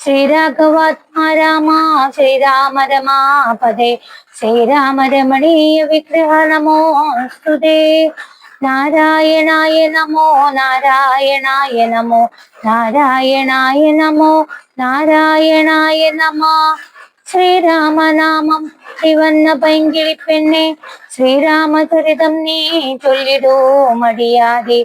ശ്രീരാഘവാത്മാ രാമ ശ്രീരാമ രമാപദേ ശ്രീരാമ രമണീയ വിഗ്രഹ നമോസ്തുതേ നാരായണായ നമോ നാരായണായ നമോ നാരായണായ നമോ നാരായണായ നമ. ശ്രീരാമനാമം തിവന്ന പൈങ്കിളി പെണ്ണെ ശ്രീരാമചരിതം നീ ചൊല്ലിടൂ മടിയാതെ.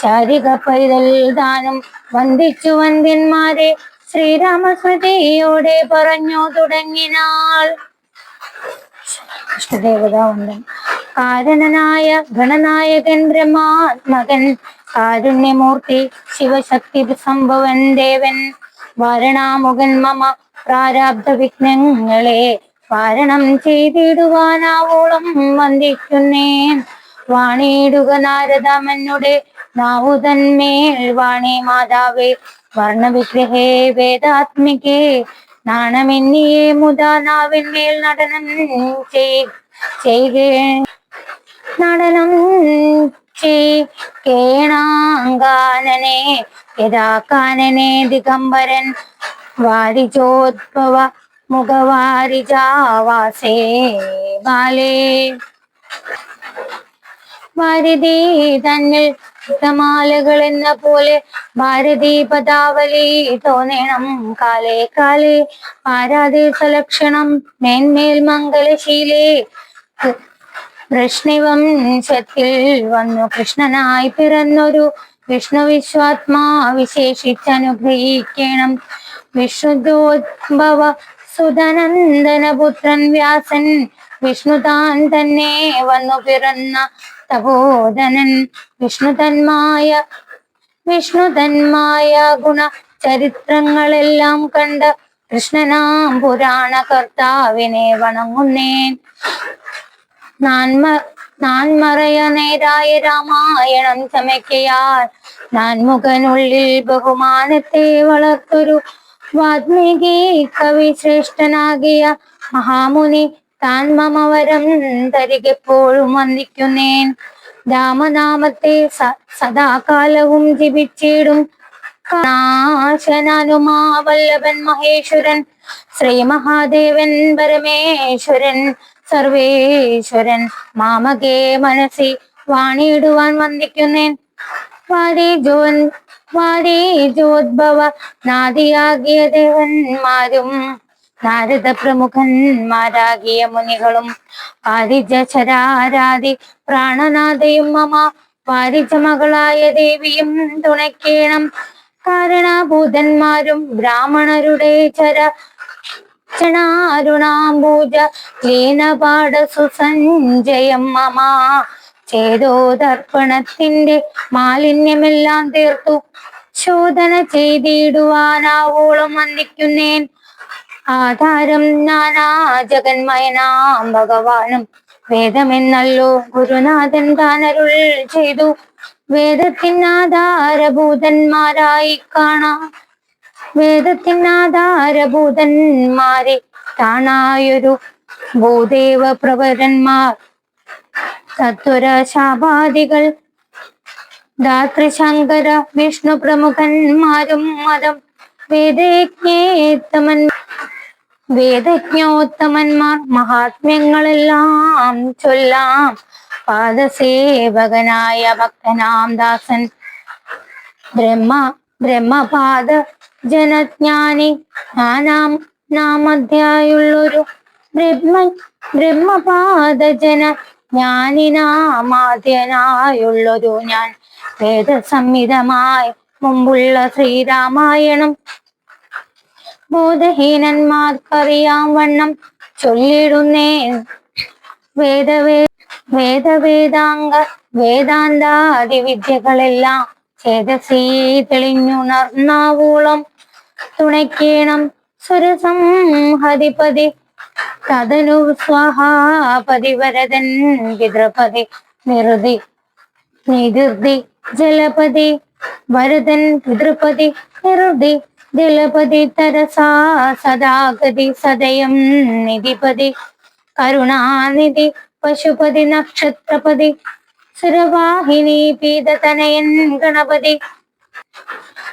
ശാരിക പൈതൽ ദാനം വന്ദിച്ചു വന്ദ്യന്മാരെ ശ്രീരാമസ്മൃതിയോടെ പറഞ്ഞു തുടങ്ങിനാൾ ഇഷ്ടദേവതാവുണ്ട് കാരണനായ ഗണനായകൻ ബ്രഹ്മാത്മകൻ കാരുണ്യമൂർത്തി ശിവശക്തി സംഭവൻ ദേവൻ. വാരണാമുഖൻ മമ പ്രാരാബ്ധ വിഘ്നങ്ങളെ വാരണം ചെയ്തിടുവാനാവോളം വന്ദിക്കുന്നേൻ. വാണിയിടുക നാരദാമനുടെ നാവുതന്മേൽ വാണി മാതാവേ വർണവിഗ്രഹേ വേദാത്മികേ നാണമെന്നിയെ മുതാ നാവിന്മേൽ നടനം ചെയ്യേ നടനം കേണാങ്കാനനെ യഥാ കാനനെ ദിഗംബരൻ വാരിജോദ്ഭവ മുഖവാരിജാവാസേ ബാലേ. വാരിതീ തന്നിൽ മാലകൾ എന്ന പോലെ ഭാരതി പദാവലി തോന്നണം കാലേ കാലേ. പാരാദേശലക്ഷണം മേന്മേൽ മംഗലശീലേ. പ്രശ്നവംശത്തിൽ വന്നു കൃഷ്ണനായി പിറന്നൊരു വിഷ്ണു വിശ്വാത്മാ വിശേഷിച്ചനുഗ്രഹിക്കണം. വിഷ്ണുദോദ്ഭവ സുധനന്ദന പുത്രൻ വ്യാസൻ വിഷ്ണു താൻ തന്നെ വന്നു പിറന്ന തപോധനൻ വിഷ്ണു തന്മായ വിഷ്ണു തന്മായ ഗുണ ചരിത്രങ്ങളെല്ലാം കണ്ട കൃഷ്ണനാം പുരാണ കർത്താവിനെ വണങ്ങുന്നേൻ. നാൻമ നാൻമറയ നേരായ രാമായണം ചമയ്ക്കയാൽ നാൻമുഖനുള്ളിൽ ബഹുമാനത്തെ വളർത്തൊരു വാത്മീകി കവി ശ്രേഷ്ഠനാകിയ മഹാമുനി താൻ മമവരം തരികെപ്പോഴും വന്ദിക്കുന്നേൻ. രാമനാമത്തെ സദാകാലവും ജപിച്ചിടും. നാശനാനുമാ വല്ലഭൻ മഹേശ്വരൻ. ശ്രീ മഹാദേവൻ പരമേശ്വരൻ. സർവേശ്വരൻ മാമകേ മനസ്സി വാണിയിടുവാൻ വന്ദിക്കുന്നേൻ. വാരി ജോൻ വാരി ജോദ്ഭവ നാദിയാകിയ ദേവന്മാരും നാരദ പ്രമുഖന്മാരാകിയ മുനികളും പാരിജ ചരാരാതി പ്രാണനാഥയും മമ പാരിജ മകളായ ദേവിയും തുണയ്ക്കേണം. കാരണഭൂതന്മാരും ബ്രാഹ്മണരുടെ ചര ചണാരുണാംബൂജ ലീനപാട സുസഞ്ജയം മമ ചേതോദർപ്പണത്തിന്റെ മാലിന്യമെല്ലാം തീർത്തു. ശോധന ചെയ്തിടുവാനാവോളം വന്ദിക്കുന്നേൻ ആധാരം നാനാ ജഗന്മയനാം ഭഗവാനും. വേദമെന്നല്ലോ ഗുരുനാഥൻ താനരുൾ ചെയ്തു. വേദത്തിനാധാരഭൂതന്മാരായി കാണാം. വേദത്തിനാധാരഭൂതന്മാരെ താണായൊരു ഭൂദേവ പ്രവരന്മാർ തത്വര ശാപാദികൾ ധാതൃശങ്കര വിഷ്ണു പ്രമുഖന്മാരും മതം. വേദജ്ഞേത്തമൻ വേദജ്ഞോത്തമന്മാർ മഹാത്മ്യങ്ങളെല്ലാം ചൊല്ലാം. പാദസേവകനായ ഭക്തനാം ദാസൻ. ബ്രഹ്മ ബ്രഹ്മപാദ ജനജ്ഞാനി. നാനാം നാമധ്യായുള്ളൊരു ബ്രഹ്മ ബ്രഹ്മപാദ ജന ജ്ഞാനിനാമാദ്യനായുള്ളൊരു ഞാൻ. വേദസംഹിതമായി മുമ്പുള്ള ശ്രീരാമായണം ബോധഹീനന്മാർക്കറിയാം വണ്ണം ചൊല്ലിടുന്നേ. വേദവേ വേദവേദാംഗ വേദാന്താദി വിദ്യകളെല്ലാം ചേതസീ തെളിഞ്ഞുണർന്നാവോളം തുണയ്ക്കേണം. സുരസംഹതിപതി സ്വഹാപതി വരതൻ പിതൃപതി നിറുതി നിതിർതി ജലപതി വരതൻ പിതൃപതി നിറുതി ജലപതി തരസാ സദാഗതി സദയം നിധിപതി കരുണാനിധി പശുപതി നക്ഷത്രപതി സുരവാഹിനി പീതതനയൻ ഗണപതി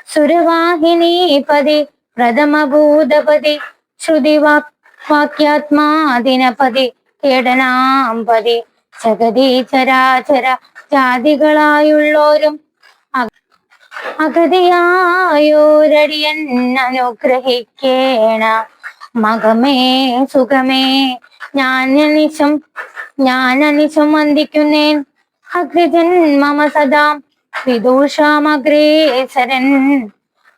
സുരവാഹിനീപതി പ്രഥമഭൂതപതി ശ്രുതിവാക് വാക്യാത്മാദിനപതി കേടനാംപതി ജഗതി ചരാചര ജാതികളായുള്ളോരും അഗതിയായോരടിയൻ അനുഗ്രഹിക്കേണ. മകമേ സുഖമേ. ഞാൻ അനിശം ഞാൻ അനിശം വന്ദിക്കുന്നേൻ. അഗ്രജൻ മമ സദാ. വിദൂഷാമഗ്രേസരൻ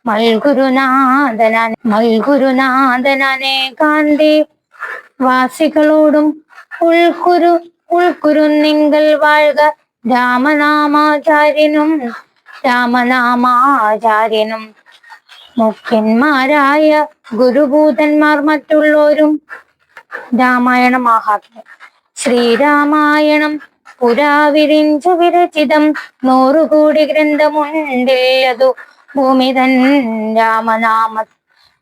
മൽഗുരുനാഥനാൻ മൽഗുരുനാഥനെ കാന്തി വാസികളോടും ഉൾക്കുരു ഉൾക്കുരുന്നിങ്കൽ വാഴുക. രാമനാമാചാര്യനും രാമനാമാചാര്യനും മുഖ്യന്മാരായ ഗുരുഭൂതന്മാർ മറ്റുള്ളവരും രാമായണ മഹാത്മ്യം ശ്രീരാമായണം പുരാവിരിഞ്ച വിരചിതം നൂറുകൂടി ഗ്രന്ഥമുണ്ടില്ലതു ഭൂമി തൻ രാമനാമ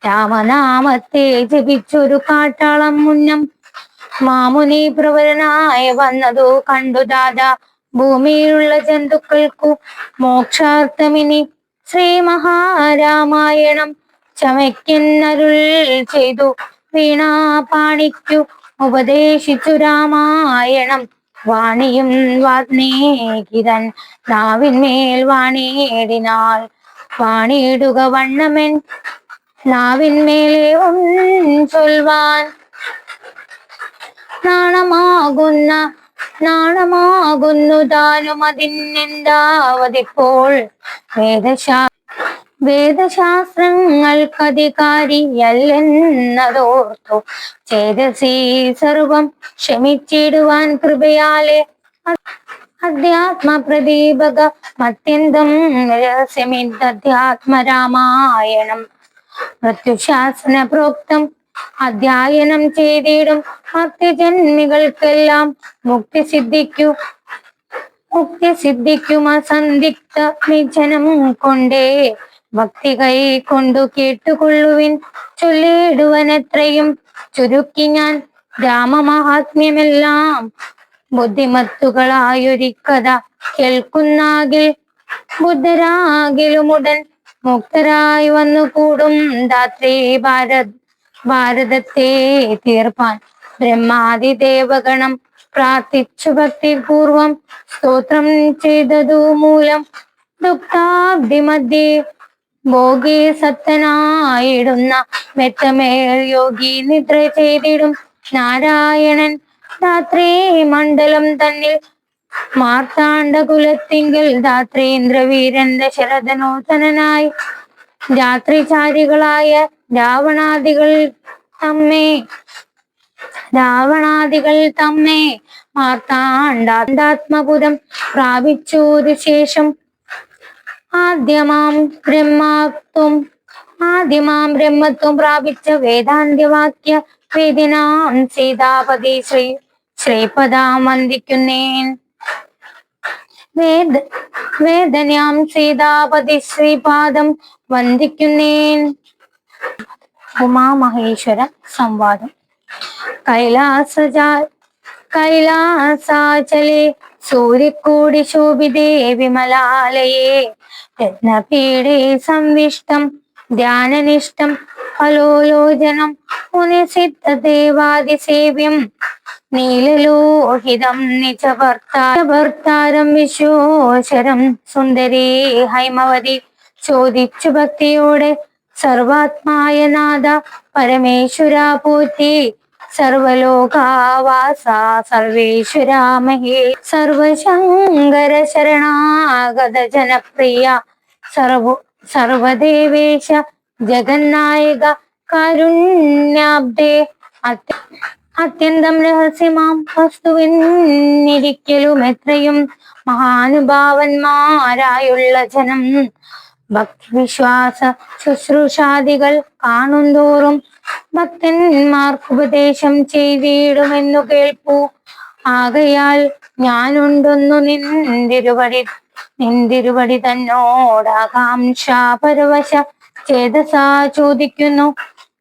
രാമനാമത്തെ ജപിച്ചൊരു കാട്ടാളം മുന്നം മാമുനി പ്രവരനായ വന്നതു കണ്ടു ദാദാ ഭൂമിയിലുള്ള ജന്തുക്കൾക്കു മോക്ഷാർത്ഥമിനി ശ്രീ മഹാരാമായണം ചമയ്ക്കുന്നരുൾ ചെയ്തു. വീണാ പാണിക്കു ഉപദേശിച്ചു രാമായണം. വാണിയും വാഗ്നേഹിതൻ നാവിന്മേൽ വാണിയിടിനാൾ. വാണിയിടുക വണ്ണമൻ നാവിന്മേലെ ചൊൽവാൻ. നാണമാകുന്ന നാണമാകുന്നു താനും അതിനെന്താവതിപ്പോൾ വേദശാ വേദശാസ്ത്രങ്ങൾക്കധികാരിയല്ലെന്നതോർത്തു. ചേതസീ സർവം ക്ഷമിച്ചിടുവാൻ കൃപയാലെ. അധ്യാത്മ പ്രദീപക മത്യന്തം രഹസ്യമിദ്ധ്യാത്മരാമായണം മൃത്യുശാസന പ്രോക്തം അധ്യയനം ചെയ്തിടും ഭക്തജന്മികൾക്കെല്ലാം മുക്തി സിദ്ധിക്കൂ മുക്തി സിദ്ധിക്കും അസന്ദിഗ്ധ നിജനം കൊണ്ടേ. ഭക്തി കൈ കൊണ്ടു കേട്ടുകൊള്ളുവിൻ ചൊല്ലിടുവനത്രയും ചുരുക്കി ഞാൻ രാമമഹാത്മ്യമെല്ലാം. ബുദ്ധിമത്തുകളായൊരു കഥ കേൾക്കുന്നാകിൽ ബുദ്ധരാകിലുമുടൻ മുക്തരായി വന്നു കൂടും ധാത്രി ഭാരത്. ഭാരതത്തെ തീർപ്പാൻ ബ്രഹ്മാതി ദേവഗണം പ്രാർത്ഥിച്ചു ഭക്തിപൂർവം സ്തോത്രം ചെയ്തതു മൂലം ദുഃഖാബ്ദി മധ്യേ ഭോഗി സത്തനായിടുന്ന മെത്തമേൽ യോഗി നിദ്ര ചെയ്തിടും. നാരായണൻ രാത്രി മണ്ഡലം തന്നിൽ മാർത്താണ്ഡ കുലത്തിങ്കിൽ ധാത്രീന്ദ്രവീരൻ ദശരഥനൂതനായി രാത്രിചാരികളായ രാവണാദികൾ തമ്മേ രാവണാദികൾ തമ്മേ മാർത്താണ്ടാത്മപുരം പ്രാപിച്ചോരു ശേഷം ആദ്യമാം ബ്രഹ്മത്വം ആദ്യമാം ബ്രഹ്മത്വം പ്രാപിച്ച വേദാന്ത്യവാക്യ വേദിനാം സീതാപതി ശ്രീ ശ്രീപദാം വന്ദിക്കുന്നേൻ വേദ വേദനയാം സീതാപതി ശ്രീപാദം വന്ദിക്കുന്നേൻ ഉമാമഹേശ്വര സംവാദം. കൈലാസജാ കൈലാസാചലേ സൂര്യക്കൂടി ശോഭിതേ വിമലാലയേ രത്നപീഠേ സംവിഷ്ടം ധ്യാനനിഷ്ടം ഫലോലോചനം മുനിസിദ്ധദേവാദിസേവ്യം നീലലോഹിതം നിജഭർത്താരം വിശ്വോശരം സുന്ദരീ ഹൈമവതി. ചോദിച്ചു ഭക്തിയോടെ സർവാത്മായ നാഥ പരമേശ്വര പൂത്തി. സർവലോകാവാസ സർവേശ്വര മഹേ. സർവശങ്കര ശരണാഗത ജനപ്രിയ. സർവ സർവദേവേശ ജഗന്നായക കാരുണ്യാബ്ദേ. അത്യ അത്യന്തം രഹസ്യമാം വസ്തുവിനിരിക്കലും എത്രയും മഹാനുഭാവന്മാരായുള്ള ജനം. ഭക്തിവിശ്വാസ ശുശ്രൂഷാദികൾ കാണുന്തോറും ഭക്തന്മാർക്കുപദേശം ചെയ്തിടുമെന്നു കേൾപ്പു. ആകയാൽ ഞാനുണ്ടൊന്നു നിന്തിരുവടി നിന്തിരുവടി തന്നോടാകാംക്ഷ പരവശ ചേതസാ ചോദിക്കുന്നു.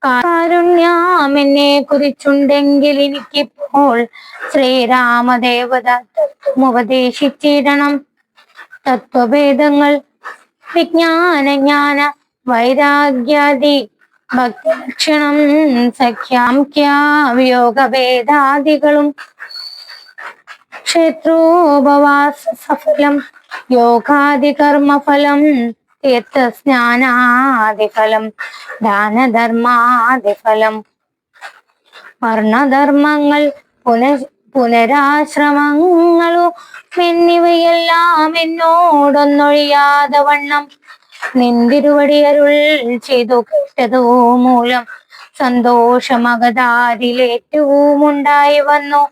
കാരുണ്യാമെന്നെ കുറിച്ചുണ്ടെങ്കിൽ എനിക്കിപ്പോൾ ശ്രീരാമദേവത തത്വമുപദേശിച്ചിടണം തത്വഭേദങ്ങൾ വിജ്ഞാന ജ്ഞാന വൈരാഗ്യാദി. ഭക്ഷണം സഖ്യാംക്യാവിയോഗഭേദാദികളും ക്ഷേത്രോപവാസ സഫലം. യോഗാദി കർമ്മഫലം തീർത്ഥസ്നാനാദിഫലം. ദാനധർമാദിഫലം. വർണധർമ്മങ്ങൾ പുന പുനരാശ്രമങ്ങളും എന്നിവയെല്ലാം എന്നോടൊന്നൊഴിയാതെ വണ്ണം നിന്തിരുവടി അരുൾ ചെയ്തു കേട്ടതോ മൂലം സന്തോഷമകതാരിലേറ്റവും ഉണ്ടായി വന്നു.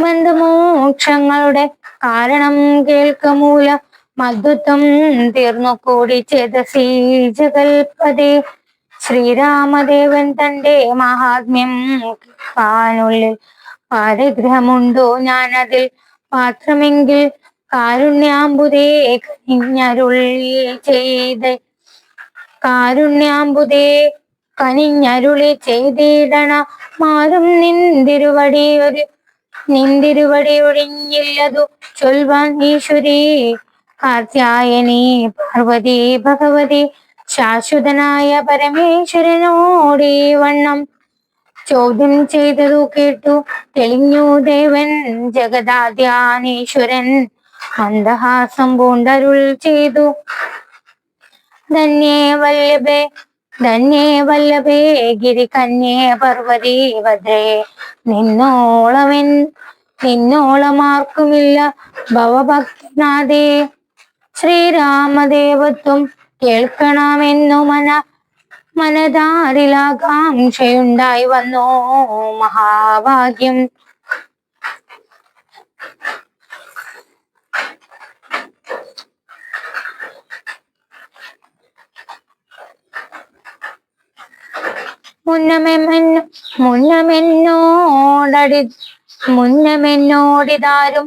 ബന്ധമോക്ഷങ്ങളുടെ കാരണം കേൾക്കമൂല മധുത്വം തീർന്നു കൂടി ചേതസീജകൽപതേ ശ്രീരാമദേവൻ തന്റെ മഹാത്മ്യം കേൾക്കാനുള്ളിൽ പാരഗ്രഹമുണ്ടോ അതിൽ പാത്രമെങ്കിൽ കാരുണ്യാമ്പുതേ കനിഞ്ഞരുളി ചെയ്ത്. കാരുണ്യാമ്പുതേ കനിഞ്ഞരുളി ചെയ്തിടണ മാറും നിന്തിരുവടി ഒരു നിന്തിരുവടി ഒഴിഞ്ഞില്ലതു ചൊൽവാൻ ഈശ്വരി. കാർത്യായനി പാർവതി ഭഗവതി ശാശ്വതനായ പരമേശ്വരനോടി വണ്ണം ചോദ്യം ചെയ്തതു കേട്ടു. തെളിഞ്ഞു ദേവൻ ജഗദാദ്യാനീശ്വരൻ മന്ദഹാസം പൂണ്ടരുൾ ചെയ്തു. ധന്യേ വല്ലഭേ ധന്യേ വല്ലഭേ ഗിരി കന്യേ പർവതി ഭദ്രേ നിന്നോളവൻ നിന്നോളമാർക്കുമില്ല ഭവഭക്തനാഥേ ശ്രീരാമദേവത്വം കേൾക്കണമെന്നു മന മനതാരിലാകാംക്ഷയുണ്ടായി വന്നോ മഹാഭാഗ്യം. മുന്നമെന്നു മുന്നമെന്നോടടി മുന്നമെന്നോടിതാരും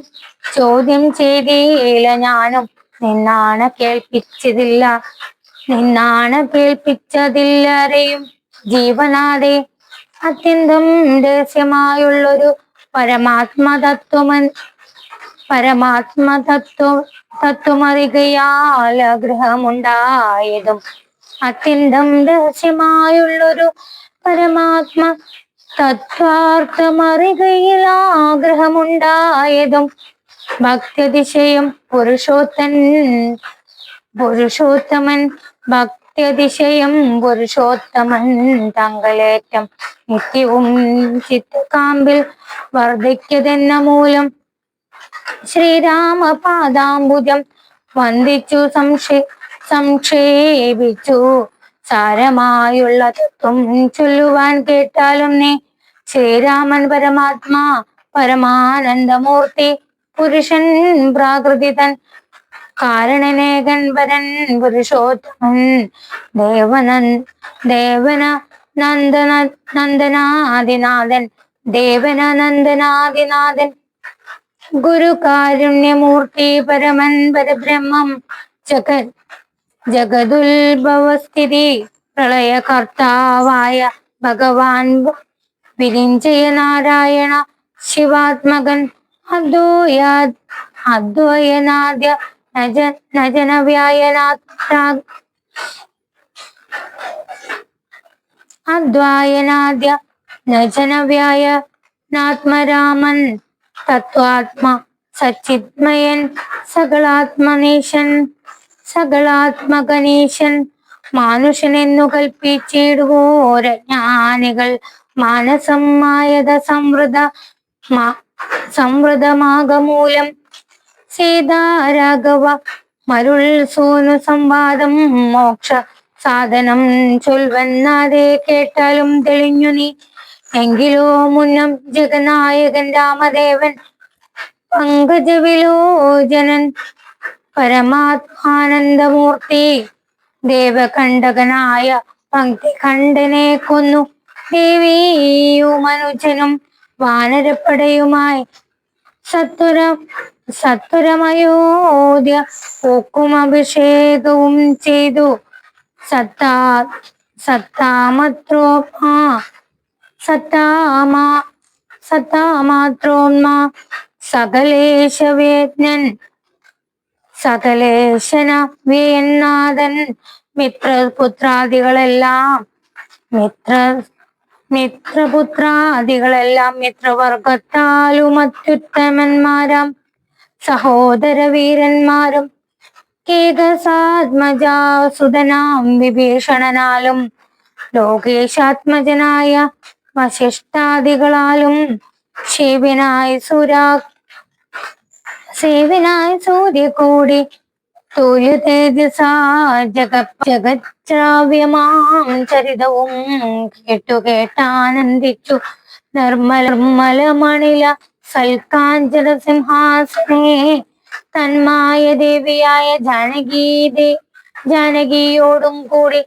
ചോദ്യം ചെയ്തില്ല ഞാനും. നിന്നാണ് കേൾപ്പിച്ചതില്ല. നിന്നാണ് കേൾപ്പിച്ചതില്ലറയും. ജീവനാതെ അത്യന്തം രഹസ്യമായുള്ളൊരു പരമാത്മതത്വമൻ. പരമാത്മതത്വ തത്വമറികയാൽ ആഗ്രഹമുണ്ടായതും അത്യന്തം രഹസ്യമായുള്ളൊരു പരമാത്മ തത്വാർത്ഥമറികയിൽ ആഗ്രഹമുണ്ടായതും ഭക്തിതിശയം പുരുഷോത്തൻ പുരുഷോത്തമൻ ഭക്തിതിശയം പുരുഷോത്തമൻ തങ്കലേറ്റം നിത്യവും ചിത്തക്കാമ്പിൽ വർദ്ധിക്കതെന്ന മൂലം ശ്രീരാമ പാദാംബുജം വന്ദിച്ചു സംശയ സംക്ഷേപിച്ചു. സാരമായുള്ള തത്വം ചൊല്ലുവാൻ കേട്ടാലും നീ ശ്രീരാമൻ പരമാത്മാ പരമാനന്ദമൂർത്തി പുരുഷൻ പ്രാകൃതിതൻ കാരണനേകൻ വരൻ പുരുഷോത്തമൻ ദേവനൻ ദേവന നന്ദന നന്ദനാദിനാഥൻ ദേവന നന്ദനാദിനാഥൻ. ഗുരു കാരുണ്യമൂർത്തി പരമൻ പരബ്രഹ്മം ജഗ ജഗതുത്ഭവസ്ഥിതി പ്രളയകർത്താവായ ഭഗവാൻ വിരിഞ്ചയ നാരായണ ശിവാത്മകൻ അദ്വയ അദ്വയനാദ്യ അദ്വായനാദ്യ തത്വാത്മ സച്ചിന്മയൻ സകളാത്മനീശൻ സകളാത്മകനീശൻ മാനുഷനെന്നു കൽപ്പിച്ചിടുവോര ജ്ഞാനികൾ മാനസമായത സംവൃത സംവൃതമാകമൂലം സീതാരാഘവ. മരുൾ സോനു സംവാദം മോക്ഷ സാധനം ചൊൽവന്നാതെ കേട്ടാലും തെളിഞ്ഞു നീ. എങ്കിലോ മുന്നം ജഗനായകൻ രാമദേവൻ പങ്കജവിലോചനൻ പരമാത്മാനന്ദമൂർത്തി. ദേവകണ്ഠകനായ പങ്ക്തി ഖണ്ഡനെ കൊന്നു. ദേവിയും മനുജനും വാനരപ്പടയുമായി സത്വര സത്വരമയോധ്യ പൂക്കും അഭിഷേകവും ചെയ്തു. സത്താ സത്താമത്രോമാ സത്താമാ സകലേശന വേന്നാഥൻ മിത്രപുത്രാദികളെല്ലാം മിത്ര മിത്രപുത്രാദികളെല്ലാം മിത്രവർഗത്താലും അത്യുത്തമന്മാരാം സഹോദര വീരന്മാരും കേകസാത്മജാസുതനാം വിഭീഷണനാലും ലോകേശാത്മജനായ വശിഷ്ടാദികളാലും ശിവനായി സുരാ ശിവനായി സൂര്യകൂടി തുല്യ തേജസാ ജഗ ചരിതവും കേട്ടു കേട്ടാനന്ദിച്ചു നിർമ്മല നിർമ്മലമണില സൽക്കാഞ്ചന സിംഹാസനേ തന്മായ ദേവിയായ ജാനകീതേ ജാനകിയോടും കൂടി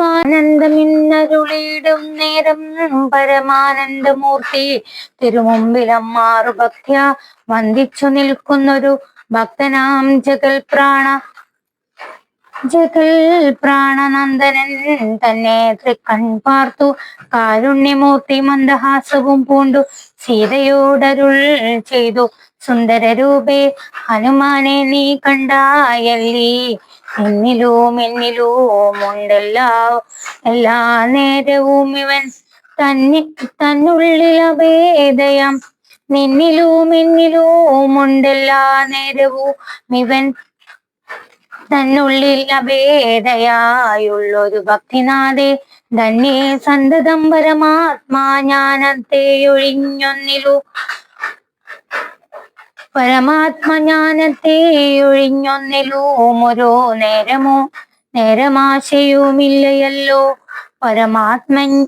ആനന്ദമിന്നരുളിയിടും നേരം പരമാനന്ദമൂർത്തി. തിരുമുമ്പിലമ്മാറു ഭക്തിയ വന്ദിച്ചു നിൽക്കുന്നൊരു ഭക്തനാം ജഗൽ പ്രാണ ജഗൽ പ്രാണനന്ദനൻ തന്നെ തൃക്കൺ പാർത്തു. കാരുണ്യമൂർത്തി മന്ദഹാസവും പൂണ്ടു. സീതയോടരുൾ ചെയ്തു. സുന്ദര സുന്ദരരൂപേ ഹനുമാനെ നീ കണ്ടായല്ലീ. എന്നിലും എന്നിലും ഉണ്ടല്ലോ എല്ലാ നേരവും ഇവൻ തന്നെ തന്നുള്ളിൽ അഭേദയം. നിന്നിലും എന്നിലും ഉണ്ടെല്ലാ നേരവും ഇവൻ തന്നുള്ളിൽ അഭേദയായുള്ളൊരു ഭക്തിനാഥേ ധന്യേ സന്തതം പരമാത്മാ ജ്ഞാനത്തെ ഒഴിഞ്ഞൊന്നിലു. പരമാത്മജ്ഞാനത്തെ ഒഴിഞ്ഞൊന്നിലും. ഓരോ നേരമോ നേരമാശയുമില്ലയല്ലോ. പരമാത്മ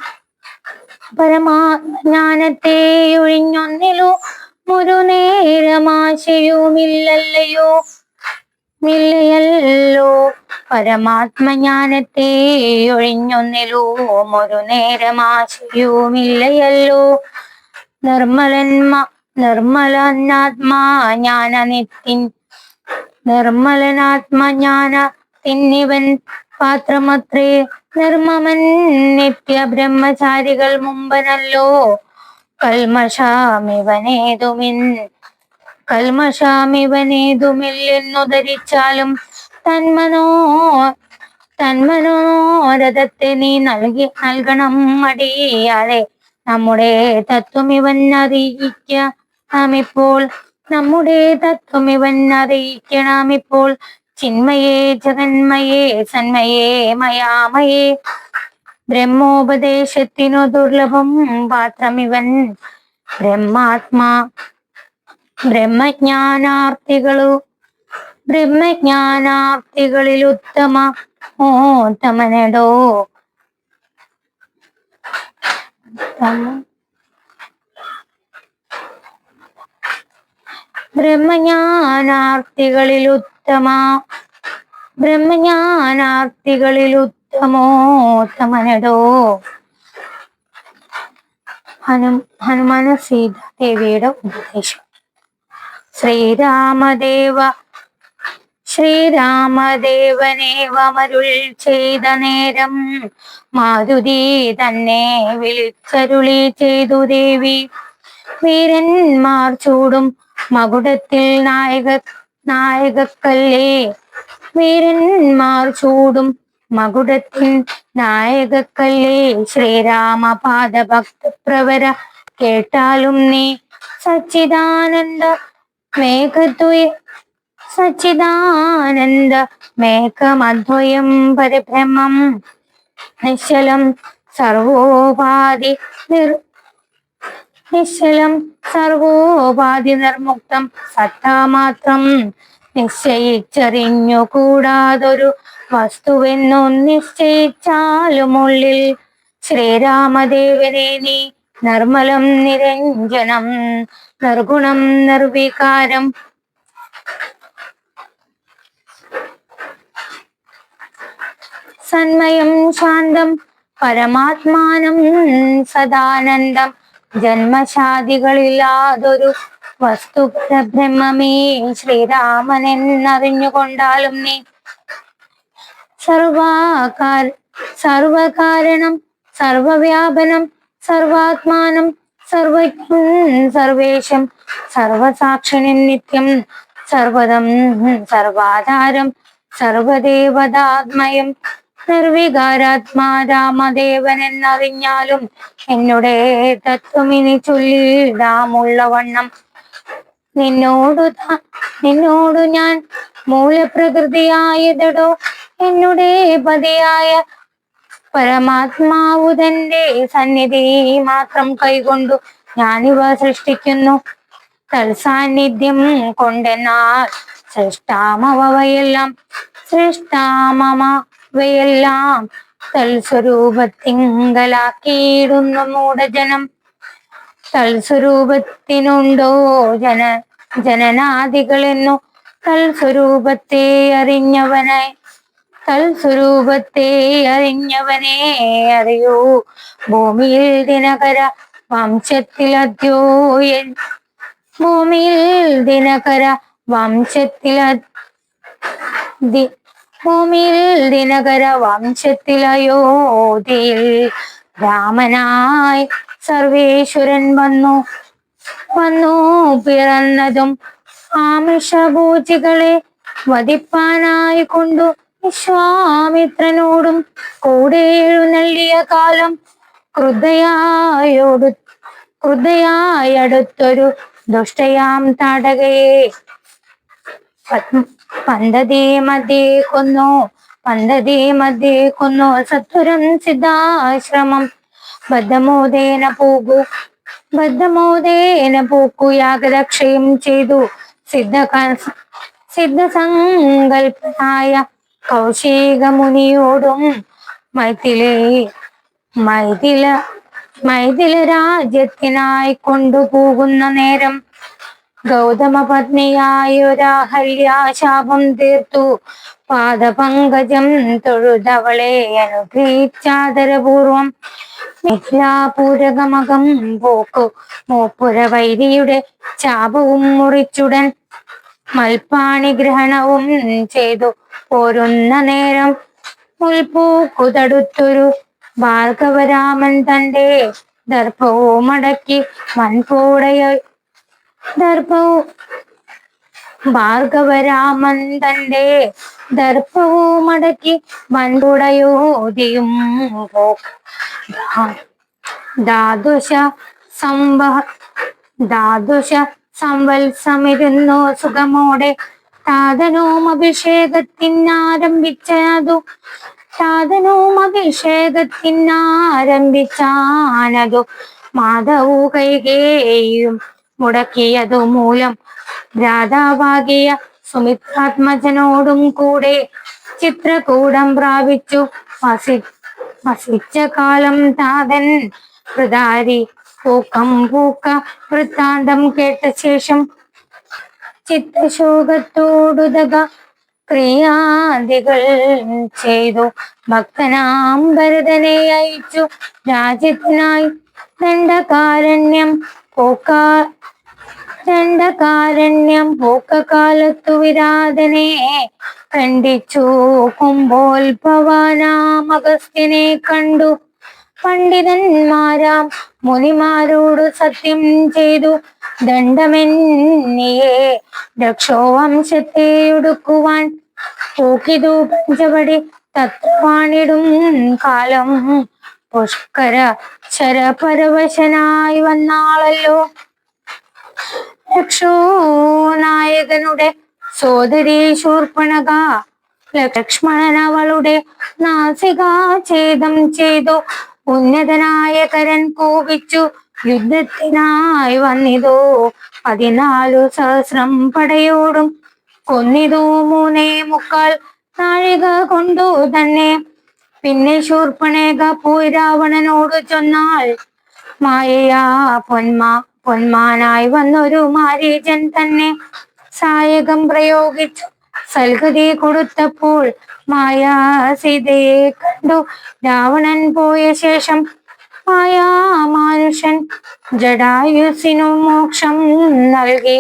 പരമാത്മജ്ഞാനത്തെ ഒഴിഞ്ഞൊന്നിലും. ഒരു നേരമാശയുമില്ലല്ലയോ. മില്ലയല്ലോ. പരമാത്മജ്ഞാനത്തെ ഒഴിഞ്ഞൊന്നിലും ഒരു നേരമാശയുമില്ലയല്ലോ നിർമ്മലന്മ നിർമ്മലനാത്മാ ജ്ഞാന നിത്തിൻ നിർമ്മലനാത്മജ്ഞാന തിന്നിവൻ പാത്രമത്രേ. നിർമ്മമൻ നിത്യ ബ്രഹ്മചാരികൾ മുമ്പനല്ലോ. കൽമഷാമിവനേതുമിൻ കൽമഷാമിവനേതുമില്ലെന്നു ധരിച്ചാലും തന്മനോ തന്മനോരഥത്തെ നീ നൽകി നൽകണം മടിയാതെ നമ്മുടെ തത്വം ഇവൻ അറിയിക്ക നമ്മുടെ തത്വം ഇവൻ അറിയിക്കണം ഇപ്പോൾ ചിന്മയേ ജഗന്മയേ സന്മയേ മയാമയേ. ബ്രഹ്മോപദേശത്തിനു ദുർലഭം പാത്രം ഇവൻ ബ്രഹ്മാത്മാ ബ്രഹ്മജ്ഞാനാർത്ഥികളു ബ്രഹ്മജ്ഞാനാർത്ഥികളിൽ ഉത്തമ ഓത്തമനടോ ബ്രഹ്മജ്ഞാനാർത്ഥികളിൽ ഉത്തമ ബ്രഹ്മജ്ഞാനാർത്ഥികളിൽ ഉത്തമോത്തമനടോ ഹനു ഹനുമാന സീതാദേവിയുടെ ഉപദേശം. ശ്രീരാമദേവ ശ്രീരാമദേവനേവമരുൾ ചെയ്ത നേരം മാരുതി തന്നെ വിളിച്ചരുളി ചെയ്തു ദേവി. വീരന്മാർ ചൂടും മകുടത്തിൽ നായക നായകക്കല്ലേ? വീരന്മാർ ചൂടും മകുടത്തിൽ നായകക്കല്ലേ? ശ്രീരാമപാദ ഭക്തപ്രവര പ്രവര കേട്ടാലും നീ സച്ചിദാനന്ദ മേഘദ്വയ സച്ചിദാനന്ദ മേഘമദ്വയം പരിഭ്രമം നിശ്ചലം സർവോപാധി നിർ നിശ്ചലം സർവോപാധി നിർമുക്തം സത്താമാത്രം നിശ്ചയിച്ചറിഞ്ഞു കൂടാതൊരു വസ്തുവെന്നു നിശ്ചയിച്ചാലുമുള്ളിൽ ശ്രീരാമദേവനെ നീ നിർമ്മലം നിരഞ്ജനം നിർഗുണം നിർവികാരം. സന്മയം ശാന്തം പരമാത്മാനം സദാനന്ദം. ജന്മശാദികളില്ലാതൊരു വസ്തു ബ്രഹ്മമേ ശ്രീരാമൻ എന്നറിഞ്ഞുകൊണ്ടാലും നീ സർവാകാര സർവകാരണം സർവവ്യാപനം സർവാത്മാനം സർവജ്ഞം സർവേശം സർവസാക്ഷിണൻ നിത്യം സർവദം സർവാധാരം സർവദേവതാത്മയം. നിർവികാരാത്മാ രാമദേവൻ എന്നറിഞ്ഞാലും എന്നുടെ തത്വമിനി ചൊല്ലിടാമുള്ളവണ്ണം നിന്നോടു ത- നിന്നോടു ഞാൻ മൂലപ്രകൃതിയായതടോ എന്നുടേ പതിയായ പരമാത്മാവു തന്റെ സന്നിധി മാത്രം കൈകൊണ്ടു ഞാനിവ സൃഷ്ടിക്കുന്നു. തൽസാന്നിധ്യം കൊണ്ടെന്നാൽ സൃഷ്ടാമവയെല്ലാം സൃഷ്ടാമവയെല്ലാം തൽസ്വരൂപത്തിങ്കലാക്കിയിടുന്നു മൂഢജനം. തൽസ്വരൂപത്തിനുണ്ടോ ജന ജനനാദികളെന്നു തൽസ്വരൂപത്തെ അറിഞ്ഞവനായി തൽസ്വരൂപത്തെ അറിഞ്ഞവനെ അറിയൂ. ഭൂമിയിൽ ദിനകര വംശത്തിൽ അധ്യോയൻ. ഭൂമിയിൽ ദിനകര വംശത്തിൽ ഭൂമിയിൽ ദിനകര വംശത്തിലയോധ്യയിൽ രാമനായി സർവേശ്വരൻ വന്നു. വന്നു പിറന്നതും ആമിഷഭൂജികളെ വധിപ്പാനായി കൊണ്ടു. വിശ്വാമിത്രനോടും കൂടെ എഴുന്നള്ളിയ കാലം കൃതയായോടു കൃതയായടുത്തൊരു ദുഷ്ടയാം തടകയെ പന്തതി മധ്യേ കൊന്നു പന്തതി മധ്യേ കൊന്നു സത്വരം സിദ്ധാശ്രമം. ബദ്ധമോദേന പോകൂ ബദ്ധമോദേന പോക്കു യാഗരക്ഷയും ചെയ്തു. സിദ്ധ സിദ്ധസങ്കൽപ്പനായ കൗശിക മുനിയോടും മൈഥിലേ മൈഥില മൈഥില രാജ്യത്തിനായി കൊണ്ടുപോകുന്ന നേരം ഗൗതമ പത്നിയായ ഒരാഹല്യാശാപം തീർത്തു. പാദപങ്കജം തൊഴുതവളെ അനുഗ്രഹിച്ചാദരപൂർവം മിഥിലാപൂരകമകം പോക്കു. മൂപ്പുര വൈരിയുടെ ചാപവും മുറിച്ചുടൻ മൽപ്പാണി ഗ്രഹണവും ചെയ്തു. പോരുന്ന നേരം ഉൽപൂക്കുതടുത്തൊരു ഭാർഗവരാമൻ തന്റെ ദർഭവും അടക്കി മൺകൂടയ ദർഭവും ഭാർഗവരാമൻ തന്റെ ദർഭവും സംഭ ധാതുഷ സംവത്സമിരുന്നു സുഖമോടെ. താതനവും അഭിഷേകത്തിനാരംഭിച്ചതു. താതനവും അഭിഷേകത്തിനാരംഭിച്ചാനതു. മാധവു കൈകേയും മുടക്കിയതു മൂലം രാധാവാകിയ സുമിത്രാത്മജനോടും കൂടെ ചിത്രകൂടം പ്രാപിച്ചു. വസി വസിച്ച കാലം താതൻ ഹൃദാരി പൂക്കം പൂക്ക വൃത്താന്തം കേട്ട ശേഷം ചിത്തശോകത്തോടുതക ക്രിയാദികൾ ചെയ്തു. ഭക്തനാം ഭരതനെ അയച്ചു. രാജ്യത്തിനായി ദണ്ഡകാരണ്യം പൂക്ക ദണ്ഡകാരണ്യം പോക്കകാലത്തു വിരാതനെ ഖണ്ഡിച്ചു കുംഭോത്ഭവാനാം അഗസ്ത്യനെ കണ്ടു. പണ്ഡിതന്മാരാം മുനിമാരോട് സത്യം ചെയ്തു ദണ്ഡമെന്നിയെ രക്ഷോവംശത്തെ ഒടുക്കുവാൻ പൂക്കിതു പഞ്ചവടി തത്വാണിടും കാലം. പുഷ്കര ശരപരവശനായി വന്നാളല്ലോ. രക്ഷോ നായകനുടെ സോദരി ശൂർപ്പണക ലക്ഷ്മണൻ അവളുടെ നാസികാഛേദം ചെയ്തു. ഉന്നതനായ കരൻ കോപിച്ചു. യുദ്ധത്തിനായി വന്നിതോ? പതിനാലു സഹസ്രം പടയോടും കൊന്നിതോ മൂന്നേ മുക്കാൽ നാഴിക കൊണ്ടു തന്നെ. പിന്നെ ശൂർപ്പണേക പോയി രാവണനോട് ചൊന്നാൽ മായയാ പൊന്മാ പൊന്മാനായി വന്നൊരു മാരീചൻ തന്നെ. സായകം പ്രയോഗിച്ചു. സൽഗതി കൊടുത്തപ്പോൾ മായാ സീതയെ കണ്ടു. രാവണൻ പോയ ശേഷം മായാമാനുഷൻ ജഡായുസിനു മോക്ഷം നൽകി.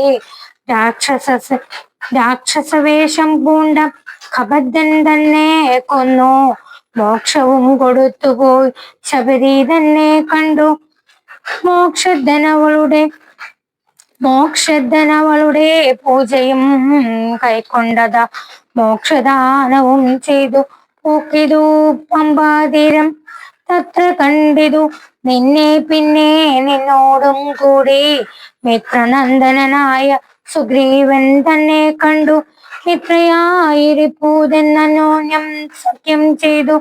രാക്ഷസ രാക്ഷസവേഷം പൂണ്ട കബദ്ധൻ തന്നെ കൊന്നു. മോക്ഷവും കൊടുത്തുപോയി. ശബരി തന്നെ കണ്ടു. മോക്ഷധനവളുടെ മോക്ഷധനവളുടെ പൂജയും കൈക്കൊണ്ടത. മോക്ഷദാനവും ചെയ്തു. പൂക്കിതു പമ്പാതിരം തത്ര കണ്ടിതു. നിന്നെ പിന്നെ നിന്നോടും കൂടി മിത്രനന്ദനായ സുഗ്രീവൻ തന്നെ കണ്ടു. മിത്രയായിരിപ്പൂതെന്നോന്യം സഖ്യം ചെയ്തു.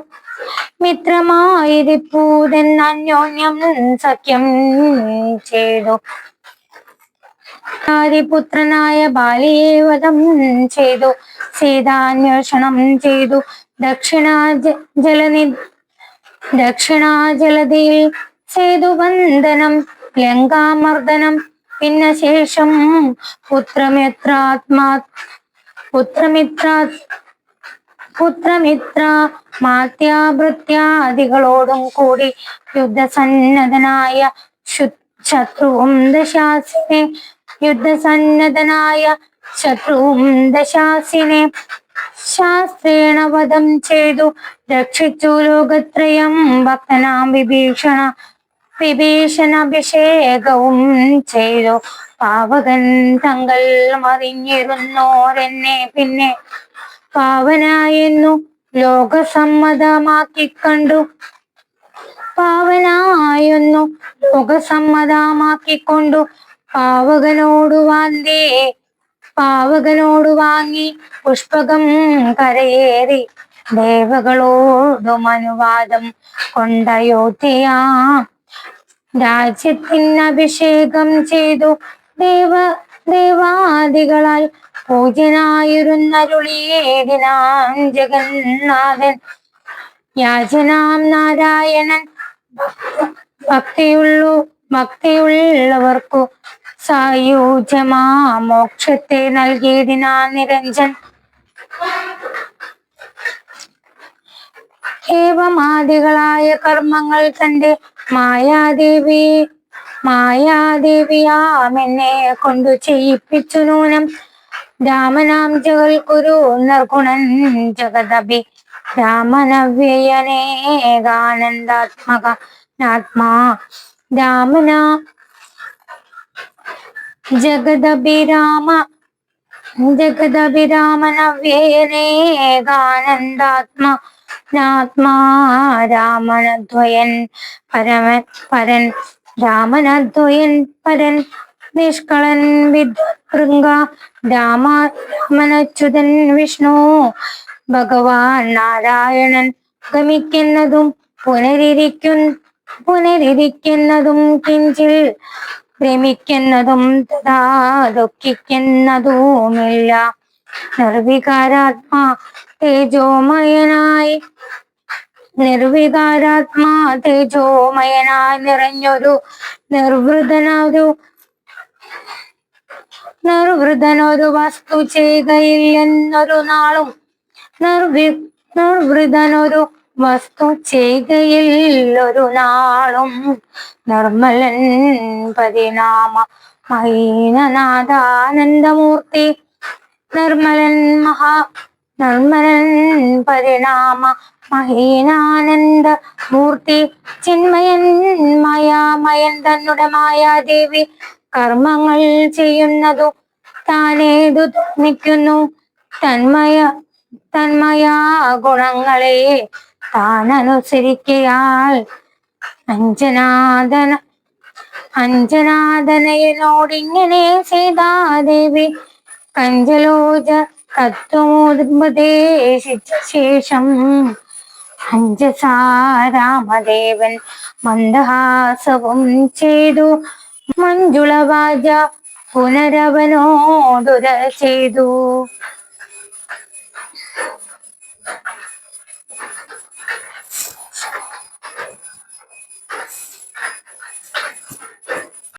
മിത്രമായിരിപ്പൂതെന്നോന്യം സഖ്യം ചെയ്തു. ആദിപുത്രനായ ബാലിയെ വധം ചെയ്തു. സീതാന്വേഷണം ചെയ്തു. ദക്ഷിണാജലനി ജലനി ദക്ഷിണാജലതിയിൽ സേതുബന്ധനം ലങ്കാമർദ്ദനം. പിന്നെ ശേഷം പുത്രമിത്രാത്മാ പുത്രമിത്ര പുത്രമിത്ര മാത്യാഭൃത്യാദികളോടും കൂടി യുദ്ധസന്നദ്ധനായ ശത്രുവും ദശാസിനെ യുദ്ധസന്നദ്ധനായ ശത്രുവും ദശാസിനെ ശാസ്ത്രേണ വധം ചെയ്തു. രക്ഷിച്ചു ലോകത്രയം ഭക്തനാം വിഭീഷണ വിഭീഷണാഭിഷേകവും ചെയ്തു. പാവകൻ തങ്ങൾ മറിഞ്ഞിരുന്നോരെന്നെ പിന്നെ പാവനായെന്നു ലോകസമ്മതമാക്കി കണ്ടു പാവനായെന്നു ലോകസമ്മതമാക്കിക്കൊണ്ടു. പാവകനോടു വാന്തേ പാവകനോടു വാങ്ങി പുഷ്പകം കരയേറി. ദേവകളോടും അനുവാദം കൊണ്ടയോധ്യയാ രാജ്യത്തിന് അഭിഷേകം ചെയ്തു ദേവ ദേവാദികളാൽ പൂജനായിരുന്നരുളിയേടിനാൻ ജഗന്നാഥൻ. യാചനാം നാരായണൻ ഭക്തിയുള്ളു. ഭക്തിയുള്ളവർക്കു സായുജ്യമാ മോക്ഷത്തെ നൽകിയതിനാ നിരഞ്ജൻ. ഏവമാദികളായ കർമ്മങ്ങൾ തന്റെ മായാദേവി മായാദേവിയാമെന്നെ കൊണ്ടു ചെയ്യിപ്പിച്ചു നൂനം. രാമനാം ജഗൽ കുരു നിർഗുണൻ ജഗദഭി. രാമനവ്യയനേകാനന്ദാത്മക ആത്മാ രാമന. ജഗദഭിരാമ. ജഗദഭിരാമനവ്യയനേകാനന്ദാത്മ ആത്മാ രാമണദ്വയൻ പരമൻ പരൻ രാമനദ്വയൻ പരൻ നിഷ്കളൻ വിദ്വൃംഗ രാമ രാമനച്യുതൻ വിഷ്ണു. ഭഗവാൻ നാരായണൻ ഗമിക്കുന്നതും പുനരിരിക്കും പുനരിരിക്കുന്നതും കിഞ്ചിൽ ഭ്രമിക്കുന്നതും തഥാ ദുഃഖിക്കുന്നതുമില്ല. നിർവികാരാത്മാ തേജോമയനായി നിർവികാരാത്മാ തേജോമയനായി നിറഞ്ഞൊരു നിർവൃതനൊരു നിർവൃതനൊരു വസ്തു ചെയ്യുകയില്ലെന്നൊരു നാളും നിർവി നിർവൃതനൊരു വസ്തു ചെയ്യുകയിൽ ഒരു നാളും നിർമ്മലൻ പരിണാമ മൈനനാഥാനന്ദമൂർത്തി നിർമ്മലൻ മഹാ നിർമ്മലൻ പരിണാമ മഹീനാനന്ദ മൂർത്തി ചിന്മയൻ മായാമയൻ തന്നുടെ മായാദേവി. കർമ്മങ്ങൾ ചെയ്യുന്നതു താനേതു തോന്നിക്കുന്നു തന്മയ തന്മയാ ഗുണങ്ങളെ താൻ അനുസരിക്കയാൽ അഞ്ജനാദന അഞ്ജനാദനയനോടിങ്ങനെ സീതാദേവി കഞ്ചലോച തത്വമുപദേശിച്ച ശേഷം അഞ്ജസാ രാമദേവൻ മന്ദഹാസവും ചെയ്തു. മഞ്ജുളവാജ പുനരവനോടുര ചെയ്തു.